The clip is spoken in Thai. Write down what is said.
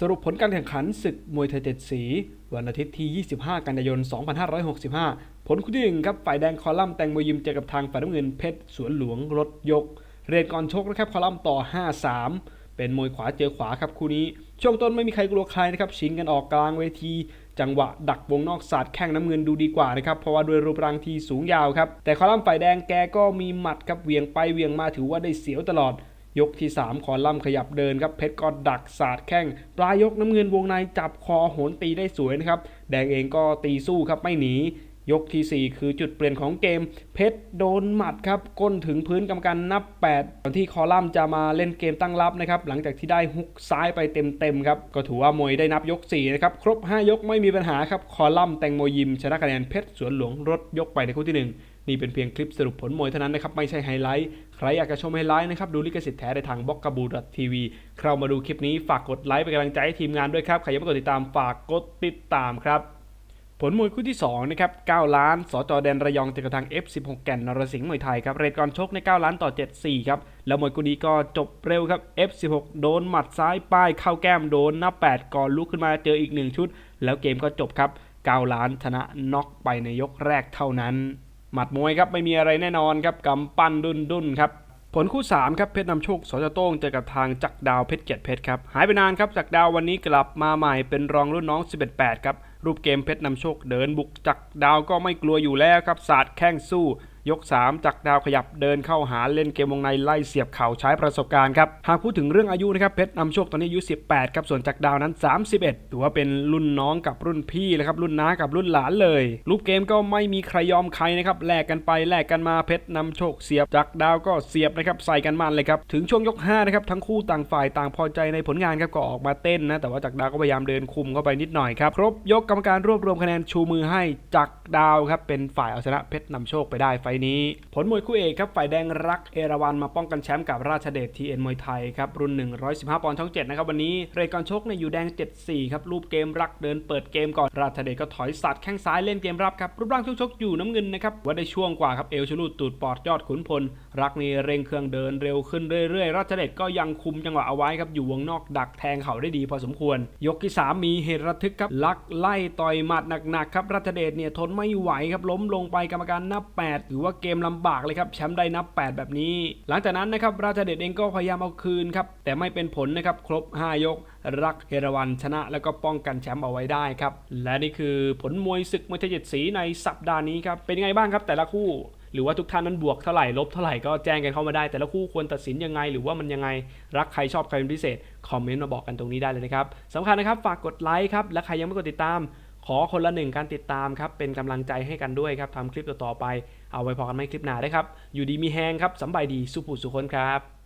สรุปผลการแข่งขันศึกมวยไทยเจ็ดสี วันอาทิตย์ที่ 25 กันยายน 2565 ผลคู่ที่หนึ่งครับ ฝ่ายแดงคอลัมน์แตงโมยิมเจอกับทางฝ่ายน้ำเงินเพชรสวนหลวงรถยก เรทก่อนชกนะครับคอลัมน์ต่อ 5-3 เป็นมวยขวาเจอขวาครับคู่นี้ ช่วงต้นไม่มีใครกลัวใครนะครับชิงกันออกกลางเวที จังหวะดักวงนอกศาสตร์แข้งน้ำเงินดูดีกว่านะครับเพราะว่าด้วยรูปร่างที่สูงยาวครับแต่คอลัมน์ฝ่ายแดงแกก็มีหมัดครับเวียงไปเวียงมาถือว่าได้เสียวตลอด ยกที่ 3 คอลัมน์ขยับเดินครับเพชรก็ดักศาสตร์แข้งปลายยกน้ำเงินวงในจับคอโหนตีได้สวยนะครับ แดงเองก็ตีสู้ครับไม่หนี ยกทีสี่ 4 คือจุดเปลี่ยนของเกม เพชรโดนหมัดครับก้นถึงพื้นกรรมการนับ8ก่อนที่คอลัมน์จะมาเล่นเกมตั้งรับนะครับหลังจากที่ได้ฮุกซ้ายไปเต็มๆครับก็ถือว่ามวยได้นับยก4นะครับครบ 5 ยกไม่มีปัญหาครับคอลัมน์แตงโมยิมชนะคะแนนเพชรสวนหลวงรถยกไปในคู่ที่ 1 นี่เป็นเพียงคลิปสรุปผลมวยเท่านั้นนะครับ ไม่ใช่ไฮไลท์ ใครอยากจะชมไฮไลท์นะครับ ดูลิขสิทธิ์แท้ได้ทางบล็อกกบูดทีวีเข้ามาดูคลิปนี้ฝากกดไลค์เป็นกำลังใจให้ทีมงานด้วยครับ ใครยังไม่กดติดตามฝากกดติดตามครับ ผลมวยคู่ที่2นะครับ9ล้าน สจแดนระยองเจอกับทาง F16 แก่นนรสิงห์มวยไทยครับ เรทก่อนชกใน 9 ล้านต่อ 74 ครับ แล้วมวยคู่นี้ก็จบเร็วครับ F16 โดนหมัดซ้ายป้ายเข้าแก้มโดนหนับ8ก่อนลุกขึ้นมาเจออีก 1 ชุด แล้วเกมก็จบครับ9ล้านชนะน็อกไปในยกแรกเท่านั้น หมัดมวยครับไม่มีอะไรแน่นอนครับกำปั้นดุนดุนครับผลคู่ 3 ครับเพชรนำโชคสจโต้งเจอกับทางจักดาวเพชรเกียรติเพชรครับหายไปนานครับจักดาววันนี้กลับมาใหม่เป็นรองรุ่นน้อง 11-8 ครับรูปเกมเพชรนำโชคเดินบุกจักดาวก็ไม่กลัวอยู่แล้วครับศาสตร์แข้งสู้ ยก 3จักรดาวขยับเดินเข้าหาเล่นเกมวงในไล่เสียบเข่าใช้ประสบการณ์ครับ หากพูดถึงเรื่องอายุนะครับเพชรนำโชคตอนนี้อายุ 18 ครับ ส่วนจักรดาวนั้น 31 ถือว่าเป็นรุ่นน้องกับรุ่นพี่เลยครับรุ่นน้ากับรุ่นหลานเลยรูปเกมก็ไม่มีใครยอมใครนะครับแลกกันไปแลกกันมาเพชรนำโชคเสียบจักรดาวก็เสียบนะครับใส่กันมันเลยครับถึงช่วงยก5นะครับทั้งคู่ต่างฝ่ายต่างพอใจในผลงานครับก็ออกมาเต้นนะแต่ว่าจักรดาวก็พยายามเดินคุมเข้าไปนิดหน่อยครับครบยกกรรมการรวบรวมคะแนนชูมือให้จักรดาวครับเป็นฝ่ายเอาชนะเพชรนำโชคไปได้ไฟนี้ ผลมวยคู่เอกครับฝ่ายแดงรักเอราวันมาป้องกันแชมป์กับราชเดชทีเอ็นมวยไทยครับรุ่น 115 ปอนด์ช่อง7นะครับวันนี้เรกอนชกเนี่ยอยู่แดง 74 ครับรูปเกมรักเดินเปิดเกมก่อนราชเดชก็ถอยสัตว์แข้งซ้ายเล่นเกมรับครับรูปร่างช่วงชกอยู่น้ำเงินนะครับว่าได้ช่วงกว่าครับเอลชลูดตูดปอดยอดขุนพล รักนี่เร่งเครื่องเดินเร็วขึ้นเรื่อยๆ ราชเดชก็ยังคุมจังหวะเอาไว้ครับอยู่วงนอกดักแทงเข่าได้ดีพอสมควร ยกที่ 3 มีเหตุระทึกครับลักไล่ต่อยหมัดหนักๆครับราชเดชเนี่ยทนไม่ไหวครับล้มลงไปกรรมการนับ8ถือว่าเกมลำบากเลยครับแชมป์ได้นับ 8 แบบนี้ หลังจากนั้นนะครับราชเดชเองก็พยายามเอาคืนครับแต่ไม่เป็นผลนะครับครบ 5 ยก รักเฮรวันชนะ แล้วก็ป้องกันแชมป์เอาไว้ได้ครับและนี่คือผลมวยศึกมวยไทเจ็ดสีในสัปดาห์นี้ครับเป็นไงบ้างครับแต่ละคู่หรือว่าทุกท่านนั้นบวกเท่าไหร่ลบเท่าไหร่ก็แจ้งกันเข้ามาได้ แต่ละคู่ควรตัดสินยังไง หรือว่ามันยังไงรักใครชอบใครเป็นพิเศษ คอมเมนต์มาบอกกันตรงนี้ได้เลยนะครับสำคัญนะครับฝากกดไลค์ครับและใครยังไม่กดติดตาม ขอคนละหนึ่งการติดตามครับ เป็นกำลังใจให้กันด้วยครับทำคลิปต่อๆไป เอาไว้พอกันไม่คลิปหน้าได้ครับ อยู่ดีมีแฮงครับสำบายดีสุภูสุคนครับ